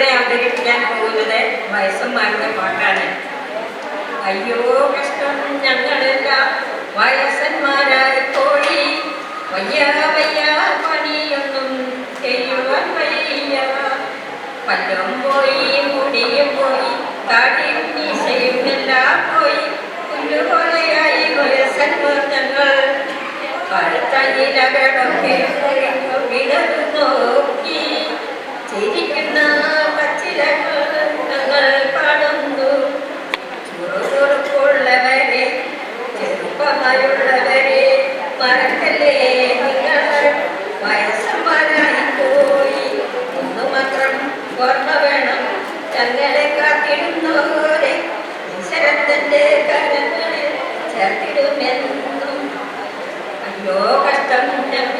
ഞാനിവിടെ അവതരിപ്പിക്കാൻ പോകുന്നത് വയസ്സന്മാരുടെ പാട്ടാണ്. അയ്യോ കഷ്ടം. ഞങ്ങളല്ല വയസ്സന്മാരായ കോഴി വയ്യ വയ്യ പണിയൊന്നും ചെയ്യുവാൻ വയ്യ. പല്ലും പോയി മുടിയും പോയി താടിയും മീശയും എല്ലാം പോയി. പുല്ലുപോലെയായി വയസ്സന്മാർ ഞങ്ങൾ മറക്കല്ലേ? പോയി അയ്യോ കഷ്ടം വയസ്സ